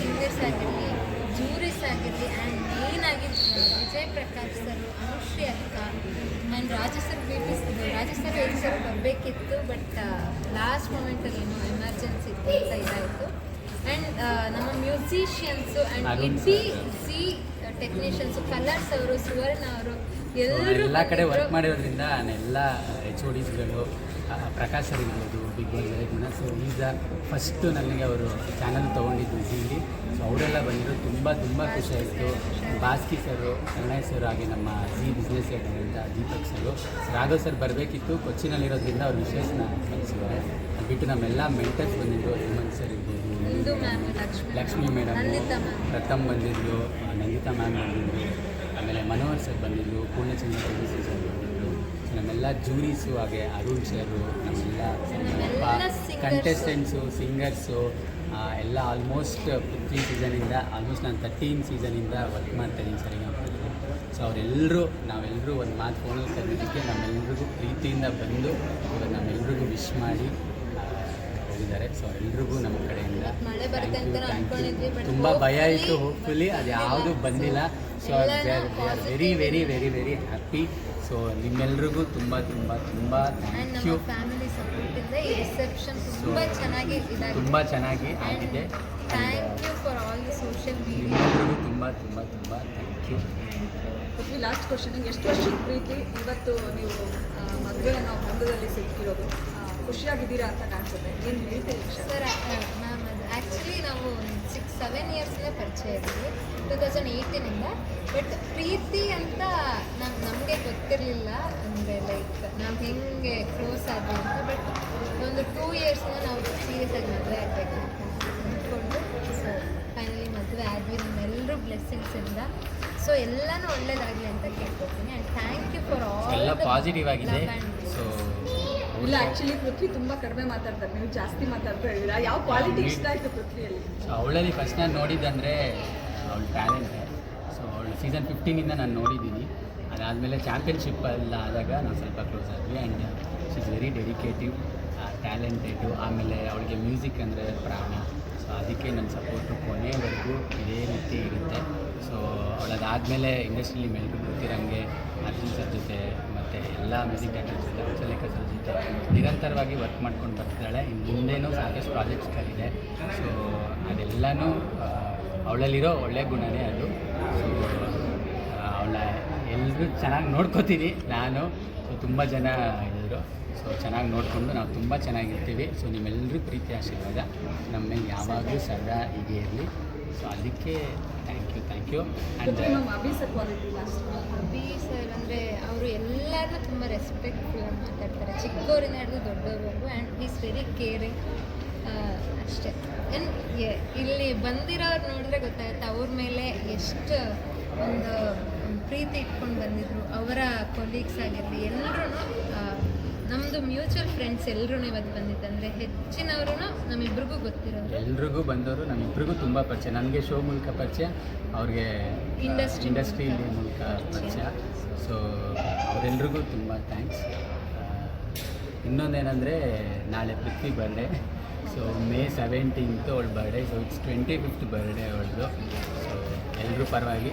Singers ಆಗಿರಲಿ ಜೂರಿಸ್ ಆಗಿರಲಿ and main ಆಗಿ ವಿಜಯ್ ಪ್ರಕಾಶ್ ಸರ್ ಅನುಶ್ರೀ ಅಕ್ಕ and Raja sir baby Raja sir ಹೇಳಿ ಸರ್ ಬರಬೇಕಿತ್ತು ಬಟ್ ಲಾಸ್ಟ್ ಮೂಮೆಂಟಲ್ಲಿ ಏನೋ ಎಮರ್ಜೆನ್ಸಿ ಕೆಲಸ ಅಂತ ಇದಾಯಿತು. ಆ್ಯಂಡ್ ನಮ್ಮ ಮ್ಯೂಸಿಷಿಯನ್ಸು ಆ್ಯಂಡ್ ಇಬ್ಬಿ ಸಿ ಟೆಕ್ನಿಷಿಯನ್ಸು ಕಲರ್ಸ್ ಅವರು ಸುವರ್ಣ ಅವರು ಎಲ್ಲ ಕಡೆ ವರ್ಕ್. ಮಾಡಿರೋದ್ರಿಂದ ಎಲ್ಲ ಎಚ್ ಓ ಡಿಸ್ಗಳು ಪ್ರಕಾಶ್ ಸರ್ ಇರ್ಬೋದು ಬಿಗ್ ಬಾಸ್ ಇರೋದ್ರಿಂದ ಸೊ ಈಗ ಫಸ್ಟು ನನಗೆ ಅವರು ಚಾನಲ್ ತೊಗೊಂಡಿದ್ದು ಇಲ್ಲಿ. ಸೊ ಅವರೆಲ್ಲ ಬಂದಿರೋ. ತುಂಬ ತುಂಬ ಖುಷಿ ಆಯಿತು. ಬಾಸ್ಕಿ ಸರು ಕನ್ನಡ ಸರ್ ಹಾಗೆ ನಮ್ಮ ಜಿ ಬಿಸ್ನೆಸ್ ಅಂತ ದೀಪಕ್ ಸರು ರಾಘವ್ ಸರ್ ಬರಬೇಕಿತ್ತು. ಕೊಚ್ಚಿನಲ್ಲಿರೋದ್ರಿಂದ ಅವ್ರ ವಿಶೇಷನ ಕಲಿಸಿದ್ದಾರೆ ಅದು ಬಿಟ್ಟು ನಮ್ಮೆಲ್ಲ ಮೆಂಟರ್ಸ್ ಬಂದಿದ್ದು ಹೇಮಂತ್ ಸರ್ ಇರ್ಬೋದು ಲಕ್ಷ್ಮಿ. ಮೇಡಮ್ ಪ್ರಥಮ್ ಬಂದಿದ್ದು ನಂದಿತಾ ಮ್ಯಾಮ್ ಬಂದಿದ್ರು. ಆಮೇಲೆ ಮನೋಹರ್ ಸರ್ ಬಂದಿದ್ದರು ಪೂರ್ಣಚಂದ್ರ ತೇಜಸ್ವಿ ಸರ್ ಬಂದಿದ್ದರು ಸೊ ನಮ್ಮೆಲ್ಲ ಜೂರೀಸು ಹಾಗೆ ಅರುಣ್ ಸರು ನಮ್ಮೆಲ್ಲ. ಕಂಟೆಸ್ಟೆಂಟ್ಸು ಸಿಂಗರ್ಸು ಎಲ್ಲ ಆಲ್ಮೋಸ್ಟ್ ಫಿಫ್ಟೀನ್ ಸೀಸನಿಂದ ಆಲ್ಮೋಸ್ಟ್ ನಾನು ತರ್ಟೀನ್ ಸೀಸನಿಂದ ವರ್ಕ್ ಮಾಡ್ತಾ ಇದ್ದೀನಿ ಸರಿಗಮಪದಲ್ಲಿ ಸೊ ಅವರೆಲ್ಲರೂ ನಾವೆಲ್ಲರೂ ಒಂದು ಮಾತು ಫೋನಲ್ಲಿ ಕರೆದಿದ್ದಕ್ಕೆ ನಮ್ಮೆಲ್ರಿಗೂ ಪ್ರೀತಿಯಿಂದ ಬಂದು ಇವಾಗ ನಮ್ಮೆಲ್ರಿಗೂ ವಿಶ್ ಮಾಡಿ ಹೋಗಿದ್ದಾರೆ ಸೊ ಎಲ್ರಿಗೂ ನಮ್ಮ ಕಡೆಯಿಂದ ಮಳೆ ಬರುತ್ತೆ ಅಂತ ನಾವು ಅನ್ಕೊಂಡಿದ್ವಿ, but ತುಂಬ ಭಯ ಇತ್ತು ಹೋಪ್ಫುಲಿ ಅದು ಯಾವುದು ಬಂದಿಲ್ಲ. So very very very very happy so ನಿಮ್ಮೆಲ್ರಿಗೂ ತುಂಬ ತುಂಬ ತುಂಬ ಆ್ಯಂಡ್ ಥ್ಯಾಂಕ್ ನಮ್ಮ ಯು ಫ್ಯಾಮಿಲಿ ಸಪೋರ್ಟ್ ಇಂದ ಈ ರಿಸೆಪ್ಷನ್ ತುಂಬ ಚೆನ್ನಾಗಿ ಇದಾಗಿದೆ. ತುಂಬ ಚೆನ್ನಾಗಿ ಆಗಿದೆ. Thank you for all the social media ನಿಮ್ಮೆಲ್ರಿಗೂ ತುಂಬ ತುಂಬ ತುಂಬ ಥ್ಯಾಂಕ್ ಯು ಲಾಸ್ಟ್ ಕ್ವಶನ್ ಎಷ್ಟು ವರ್ಷದ ಪ್ರೀತಿ ಇವತ್ತು ನೀವು ಮದುವೆ ನಾವು ಬಂಧದಲ್ಲಿ ಸಿಕ್ಕಿರೋದು? ಖುಷಿಯಾಗಿದ್ದೀರಾ ಅಂತ ಕಾಣಿಸುತ್ತೆ. ಏನು ಹೇಳ್ತೀರಿ ಸರ್ ಮ್ಯಾಮ್ ಅದು ಆ್ಯಕ್ಚುಲಿ ನಾವು ಸಿಕ್ಸ್ ಸೆವೆನ್ ಇಯರ್ಸಿಂದ ಪರಿಚಯ ಇದ್ದೀವಿ. ಟು ತೌಸಂಡ್ ಏಯ್ಟಿನಿಂದ ಬಟ್ ಪ್ರೀತಿ ಅಂತ ನಮ್ಮ ನಮಗೆ ಗೊತ್ತಿರಲಿಲ್ಲ. ಅಂದರೆ ಲೈಕ್ ನಾವು ಹೆಂಗೆ ಕ್ಲೋಸ್ ಆದ್ವಿ ಅಂತ. ಬಟ್ ಒಂದು ಟೂ ಇಯರ್ಸಿಂದ ನಾವು ಸೀರಿಯಸ್ ಆಗಿ ಮದುವೆ ಆಗಬೇಕು ಅಂತ ಅಂದ್ಕೊಂಡು ಸೊ ಫೈನಲಿ ಮದುವೆ ಆದ್ವಿ. ನಮ್ಮೆಲ್ಲರೂ ಬ್ಲೆಸ್ಸಿಂಗ್ಸಿಂದ ಸೊ ಎಲ್ಲನೂ ಒಳ್ಳೇದಾಗಲಿ ಅಂತ ಕೇಳ್ಕೊತೀನಿ and thank you for all ಎಲ್ಲ ಪಾಸಿಟಿವ್ ಆಗಿದೆ. ಇಲ್ಲ ಆ್ಯಕ್ಚುಲಿ ಪೃಥ್ವಿ ತುಂಬಾ ಕಡಿಮೆ ಮಾತಾಡ್ತಾರೆ. ನೀವು ಜಾಸ್ತಿ ಮಾತಾಡ್ತಾ ಇದ್ದೀರಾ? ಯಾವ ಕ್ವಾಲಿಟಿ ಇಷ್ಟ ಆಯ್ತು ಪೃಥ್ವಿಯಲ್ಲಿ? ಸೊ ಅವಳಲ್ಲಿ ಫಸ್ಟ್ ನಾನು ನೋಡಿದ್ದಂದರೆ ಅವಳ ಟ್ಯಾಲೆಂಟ್ ಸೊ ಅವಳು ಸೀಸನ್ ಫಿಫ್ಟೀನಿಂದ ನಾನು ನೋಡಿದ್ದೀನಿ. ಅದಾದಮೇಲೆ ಚಾಂಪಿಯನ್ಶಿಪ್ ಎಲ್ಲ ಆದಾಗ ನಾವು ಸ್ವಲ್ಪ ಕ್ಲೋಸ್ ಆದ್ವಿ and she is very dedicative talented ಆಮೇಲೆ ಅವಳಿಗೆ ಮ್ಯೂಸಿಕ್ ಅಂದರೆ ಪ್ರಾಣ. ಸೊ ಅದಕ್ಕೆ ನನ್ನ ಸಪೋರ್ಟು ಕೊನೆವರೆಗೂ ಇದೇ ರೀತಿ ಇರುತ್ತೆ. ಸೊ ಅವಳದಾದಮೇಲೆ ಇಂಡಸ್ಟ್ರಿಲಿ ಮೇಲ್ಗೂ ಗೊತ್ತಿರಂಗೆ ಎಲ್ಲ ಮ್ಯೂಸಿಕ್ ಡೈರೆಕ್ಟರ್ಸ್ ಜೊತೆ ನಿರಂತರವಾಗಿ ವರ್ಕ್ ಮಾಡ್ಕೊಂಡು ಬರ್ತಿದ್ದಾಳೆ. ಇನ್ನು ಮುಂದೇನೂ ಸಾಕಷ್ಟು ಪ್ರಾಜೆಕ್ಟ್ಸ್ಗಳಿದೆ ಸೊ ಅದೆಲ್ಲನೂ ಅವಳಲ್ಲಿರೋ ಒಳ್ಳೆಯ ಗುಣನೇ ಅದು. ಸೊ ಅವಳ ಎಲ್ಲರೂ ಚೆನ್ನಾಗಿ ನೋಡ್ಕೋತೀನಿ ನಾನು. ಸೊ ತುಂಬ ಜನ ಇದ್ದರು ಸೊ ಚೆನ್ನಾಗಿ ನೋಡಿಕೊಂಡು ನಾವು ತುಂಬ ಚೆನ್ನಾಗಿರ್ತೀವಿ. ಸೊ ನಿಮ್ಮೆಲ್ಲರಿಗೂ ಪ್ರೀತಿ ಆಶೀರ್ವಾದ. ನಮ್ಮ ಯಾವಾಗಲೂ ಸದಾ ಹೀಗೆ ಇರಲಿ. ಸೊ ಅದಕ್ಕೆ thank you thank you and Abhi sir ಅಂದರೆ ಅವರು ಎಲ್ಲರನ್ನೂ ತುಂಬ ರೆಸ್ಪೆಕ್ಟ್ಫುಲ್ ಆಗಿ ಮಾತಾಡ್ತಾರೆ. ಚಿಕ್ಕವರಿಂದ ಹಿಡಿದು ದೊಡ್ಡವರೆಗೂ ಆ್ಯಂಡ್ ಈಸ್ ವೆರಿ ಕೇರಿಂಗ್ ಅಷ್ಟೇ. ಆ್ಯಂಡ್ ಇಲ್ಲಿ ಬಂದಿರೋರು ನೋಡಿದ್ರೆ ಗೊತ್ತಾಗುತ್ತೆ ಅವ್ರ ಮೇಲೆ ಎಷ್ಟು ಒಂದು ಪ್ರೀತಿ ಇಟ್ಕೊಂಡು ಬಂದಿದ್ರು. ಅವರ ಕೊಲೀಗ್ಸ್ ಆಗಿರಲಿ ಎಲ್ಲರೂ ನಮ್ಮದು ಮ್ಯೂಚುವಲ್ ಫ್ರೆಂಡ್ಸ್ ಎಲ್ಲರೂ ಇವತ್ತು ಬಂದಿದ್ದಂದ್ರೆ ಅಂದರೆ ಹೆಚ್ಚಿನವರು ನಮ್ಮಿಬ್ರಿಗೂ ಗೊತ್ತಿರೋರು. ಎಲ್ರಿಗೂ ಬಂದವರು ನಮ್ಮಿಬ್ರಿಗೂ ತುಂಬ ಪರಿಚಯ. ನನಗೆ ಶೋ ಮೂಲಕ ಪರಿಚಯ ಅವ್ರಿಗೆ ಇಂಡಸ್ಟ್ರಿ ಇಂಡಸ್ಟ್ರಿ ಮೂಲಕ ಮೂಲಕ ಪರಿಚಯ. ಸೊ ಅವರೆಲ್ರಿಗೂ ತುಂಬ ಥ್ಯಾಂಕ್ಸ್ ಇನ್ನೊಂದೇನೆಂದರೆ ನಾಳೆ Prithvi birthday so May seventeenth ಅವಳ birthday so it's twenty fifth birthday ಅವಳದು. ಸೊ ಎಲ್ಲರೂ ಪರವಾಗಿ.